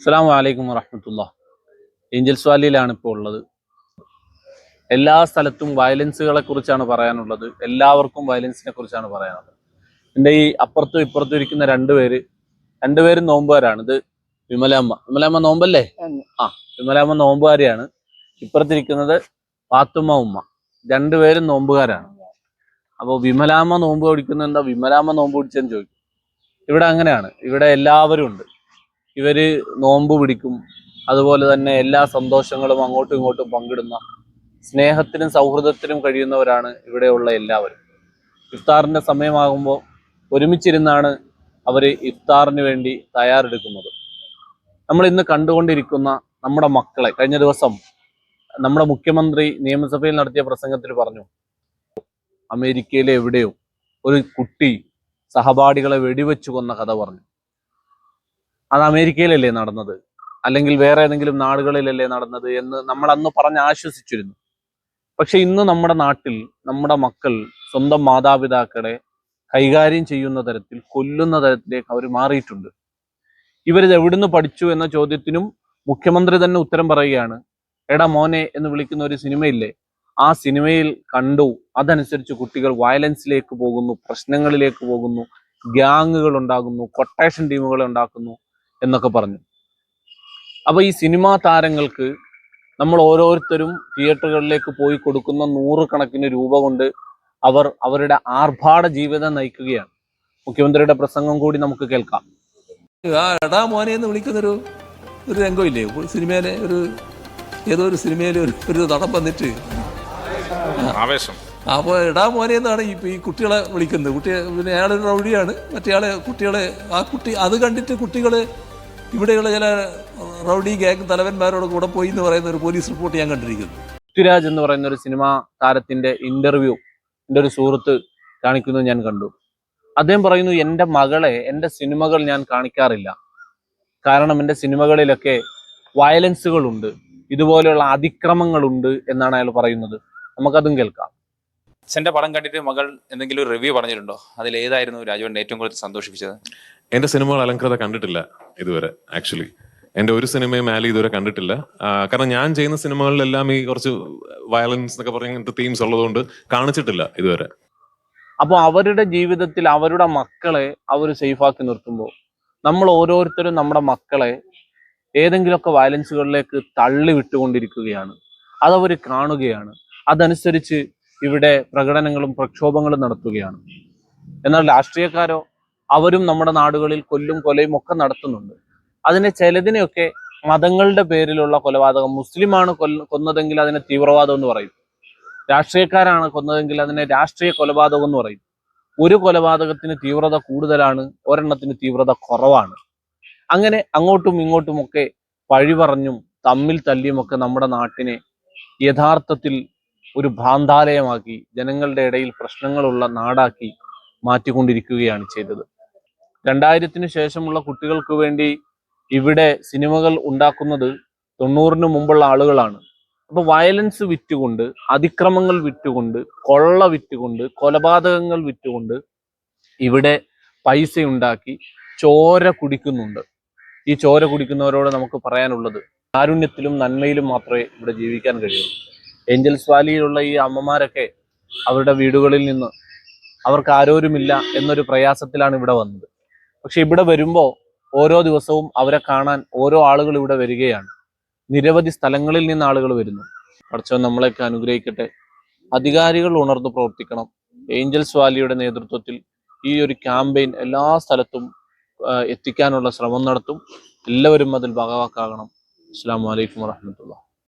അസ്സാം വലൈക്കും വറഹമത്തുള്ള. ഏഞ്ചൽസ് വാലിയിലാണ് ഇപ്പോൾ ഉള്ളത്. എല്ലാ സ്ഥലത്തും വയലൻസുകളെ കുറിച്ചാണ് പറയാനുള്ളത്. എല്ലാവർക്കും വയലൻസിനെ കുറിച്ചാണ് പറയാനുള്ളത്. എന്റെ ഈ അപ്പുറത്തും ഇപ്പുറത്തും ഇരിക്കുന്ന രണ്ടുപേര് രണ്ടുപേരും നോമ്പുകാരാണ്. ഇത് വിമലാമ്മ വിമലാമ്മ നോമ്പല്ലേ. ആ വിമലാമ്മ നോമ്പുകാരിയാണ്. ഇപ്പുറത്തിരിക്കുന്നത് പാത്തുമ്മ ഉമ്മ. രണ്ടുപേരും നോമ്പുകാരാണ്. അപ്പോൾ വിമലാമ്മ നോമ്പ് പിടിക്കുന്നത് എന്താ? വിമലാമ്മ നോമ്പ് പിടിച്ചെന്ന് ചോദിക്കും. ഇവിടെ അങ്ങനെയാണ്. ഇവിടെ എല്ലാവരും ഉണ്ട്. ഇവർ നോമ്പ് പിടിക്കും. അതുപോലെ തന്നെ എല്ലാ സന്തോഷങ്ങളും അങ്ങോട്ടും ഇങ്ങോട്ടും പങ്കിടുന്ന സ്നേഹത്തിനും സൗഹൃദത്തിനും കഴിയുന്നവരാണ് ഇവിടെയുള്ള എല്ലാവരും. ഇഫ്താറിന്റെ സമയമാകുമ്പോൾ ഒരുമിച്ചിരുന്നാണ് അവർ ഇഫ്താറിന് വേണ്ടി തയ്യാറെടുക്കുന്നത്. നമ്മൾ ഇന്ന് കണ്ടുകൊണ്ടിരിക്കുന്ന നമ്മുടെ മക്കളെ കഴിഞ്ഞ ദിവസം നമ്മുടെ മുഖ്യമന്ത്രി നിയമസഭയിൽ നടത്തിയ പ്രസംഗത്തിൽ പറഞ്ഞു അമേരിക്കയിലെ എവിടെയോ ഒരു കുട്ടി സഹപാഠികളെ വെടിവെച്ചു കൊന്ന കഥ പറഞ്ഞു. അത് അമേരിക്കയിലല്ലേ നടന്നത്? അല്ലെങ്കിൽ വേറെ ഏതെങ്കിലും നാടുകളിലല്ലേ നടന്നത് എന്ന് നമ്മൾ അന്ന് പറഞ്ഞ് ആശ്വസിച്ചിരുന്നു. പക്ഷെ ഇന്ന് നമ്മുടെ നാട്ടിൽ നമ്മുടെ മക്കൾ സ്വന്തം മാതാപിതാക്കളെ കൈകാര്യം ചെയ്യുന്ന തരത്തിൽ കൊല്ലുന്ന തരത്തിലേക്ക് അവർ മാറിയിട്ടുണ്ട്. ഇവരിത് എവിടുന്ന് പഠിച്ചു എന്ന ചോദ്യത്തിനും മുഖ്യമന്ത്രി തന്നെ ഉത്തരം പറയുകയാണ് എടാ മോനെ എന്ന് വിളിക്കുന്ന ഒരു സിനിമയില്ലേ ആ സിനിമയിൽ കണ്ടു. അതനുസരിച്ച് കുട്ടികൾ വയലൻസിലേക്ക് പോകുന്നു പ്രശ്നങ്ങളിലേക്ക് പോകുന്നു ഗ്യാങ്ങുകൾ ഉണ്ടാകുന്നു കൊട്ടേഷൻ ടീമുകൾ ഉണ്ടാക്കുന്നു. എന്നൊക്കെ പറഞ്ഞു. അപ്പോൾ ഈ സിനിമാ താരങ്ങൾക്ക് നമ്മൾ ഓരോരുത്തരും തിയേറ്ററുകളിലേക്ക് പോയി കൊടുക്കുന്ന നൂറുകണക്കിന് രൂപ കൊണ്ട് അവർ അവരുടെ ആർഭാട ജീവിതം നയിക്കുകയാണ്. മുഖ്യമന്ത്രിയുടെ പ്രസംഗം കൂടി നമുക്ക് കേൾക്കാം. ആ എടാ മോനെ എന്ന് വിളിക്കുന്നൊരു ഒരു രംഗമില്ലേ? ഇല്ലേ സിനിമയിലെ ഒരു ഏതോ ഒരു സിനിമയിലെ ഒരു ഒരു നടൻ വന്നിട്ട്. ആവേശം. അപ്പോൾ എടാ മോനെ എന്നാണ് ഈ ഈ കുട്ടികളെ വിളിക്കുന്നത്. കുട്ടിയെ പിന്നെ അയാളൊരു റൗഡിയാണ്. മറ്റേയാളെ കുട്ടികളെ ആ കുട്ടി അത് കണ്ടിട്ട് കുട്ടികൾ ഇവിടെയുള്ള ചില റൗഡി ഗ്യാങ് തലവന്മാരോട് കൂടെ പോയി എന്ന് പറയുന്ന ഒരു പോലീസ് റിപ്പോർട്ട് ഞാൻ കണ്ടിരിക്കുന്നു. പൃഥ്വിരാജ് എന്ന് പറയുന്ന ഒരു സിനിമാ താരത്തിന്റെ ഇന്റർവ്യൂ എന്റെ ഒരു സുഹൃത്ത് കാണിക്കുന്നത് ഞാൻ കണ്ടു. അദ്ദേഹം പറയുന്നു എന്റെ മകളെ എന്റെ സിനിമകൾ ഞാൻ കാണിക്കാറില്ല. കാരണം എന്റെ സിനിമകളിലൊക്കെ വയലൻസുകളുണ്ട്. ഇതുപോലെയുള്ള അതിക്രമങ്ങളുണ്ട് എന്നാണ് അയാൾ പറയുന്നത്. നമുക്കതും കേൾക്കാം. അച്ഛന്റെ പടം കണ്ടിട്ട് മകൾ എന്തെങ്കിലും ഒരു റിവ്യൂ പറഞ്ഞിട്ടുണ്ടോ? അതിൽ ഏതായിരുന്നു രാജുവിനെ ഏറ്റവും കൂടുതൽ സന്തോഷിപ്പിച്ചത്? എന്റെ സിനിമകൾ അലങ്കൃത കണ്ടിട്ടില്ല ഇതുവരെ ആക്ച്വലി എന്റെ ഒരു സിനിമയും ആലി ഇതുവരെ കണ്ടിട്ടില്ല. കാരണം ഞാൻ ചെയ്യുന്ന സിനിമകളിലെല്ലാം ഈ കുറച്ച് വയലൻസ് എന്നൊക്കെ പറഞ്ഞ തീംസ് ഉള്ളതുകൊണ്ട് കാണിച്ചിട്ടില്ല ഇതുവരെ. അപ്പോൾ അവരുടെ ജീവിതത്തിൽ അവരുടെ മക്കളെ അവർ സേഫാക്കി നിർത്തുമ്പോൾ നമ്മൾ ഓരോരുത്തരും നമ്മുടെ മക്കളെ ഏതെങ്കിലുമൊക്കെ വയലൻസുകളിലേക്ക് തള്ളി വിട്ടുകൊണ്ടിരിക്കുകയാണ്. അതവർ കാണുകയാണ്. അതനുസരിച്ച് ഇവിടെ പ്രകടനങ്ങളും പ്രക്ഷോഭങ്ങളും നടത്തുകയാണ്. എന്നാൽ രാഷ്ട്രീയക്കാരോ അവരും നമ്മുടെ നാടുകളിൽ കൊല്ലും കൊലയും ഒക്കെ നടത്തുന്നുണ്ട്. അതിനെ ചിലതിനെയൊക്കെ മതങ്ങളുടെ പേരിലുള്ള കൊലപാതകം മുസ്ലിമാണ് കൊല്ല കൊന്നതെങ്കിൽ അതിനെ തീവ്രവാദം എന്ന് പറയും. രാഷ്ട്രീയക്കാരാണ് കൊന്നതെങ്കിൽ അതിനെ രാഷ്ട്രീയ കൊലപാതകം എന്ന് പറയും. ഒരു കൊലപാതകത്തിന് തീവ്രത കൂടുതലാണ് ഒരെണ്ണത്തിന് തീവ്രത കുറവാണ്. അങ്ങനെ അങ്ങോട്ടും ഇങ്ങോട്ടുമൊക്കെ പഴി പറഞ്ഞും തമ്മിൽ തല്ലിയുമൊക്കെ നമ്മുടെ നാട്ടിനെ യഥാർത്ഥത്തിൽ ഒരു ഭ്രാന്താലയമാക്കി ജനങ്ങളുടെ ഇടയിൽ പ്രശ്നങ്ങളുള്ള നാടാക്കി മാറ്റിക്കൊണ്ടിരിക്കുകയാണ് ചെയ്തത്. രണ്ടായിരത്തിന് ശേഷമുള്ള കുട്ടികൾക്ക് വേണ്ടി ഇവിടെ സിനിമകൾ ഉണ്ടാക്കുന്നത് തൊണ്ണൂറിന് മുമ്പുള്ള ആളുകളാണ്. അപ്പോൾ വയലൻസ് വിറ്റുകൊണ്ട് അതിക്രമങ്ങൾ വിറ്റുകൊണ്ട് കൊള്ള വിറ്റുകൊണ്ട് കൊലപാതകങ്ങൾ വിറ്റുകൊണ്ട് ഇവിടെ പൈസ ഉണ്ടാക്കി ചോര കുടിക്കുന്നുണ്ട്. ഈ ചോര കുടിക്കുന്നവരോട് നമുക്ക് പറയാനുള്ളത് കാരുണ്യത്തിലും നന്മയിലും മാത്രമേ ഇവിടെ ജീവിക്കാൻ കഴിയൂ. ഏഞ്ചൽസ് വാലിയിലുള്ള ഈ അമ്മമാരൊക്കെ അവരുടെ വീടുകളിൽ നിന്ന് അവർക്ക് ആരോരുമില്ല എന്നൊരു പ്രയാസത്തിലാണ് ഇവിടെ വന്നത്. പക്ഷെ ഇവിടെ വരുമ്പോൾ ഓരോ ദിവസവും അവരെ കാണാൻ ഓരോ ആളുകൾ ഇവിടെ വരികയാണ്. നിരവധി സ്ഥലങ്ങളിൽ നിന്ന് ആളുകൾ വരുന്നു. പഠിച്ചവൻ നമ്മളെയൊക്കെ അനുഗ്രഹിക്കട്ടെ. അധികാരികൾ ഉണർന്നു പ്രവർത്തിക്കണം. ഏഞ്ചൽസ് വാലിയുടെ നേതൃത്വത്തിൽ ഈ ഒരു ക്യാമ്പയിൻ എല്ലാ സ്ഥലത്തും എത്തിക്കാനുള്ള ശ്രമം നടത്തും. എല്ലാവരും അതിൽ ഭാഗവാക്കാകണം. അസ്സാം വലൈക്കും വാഹമത്തുള്ള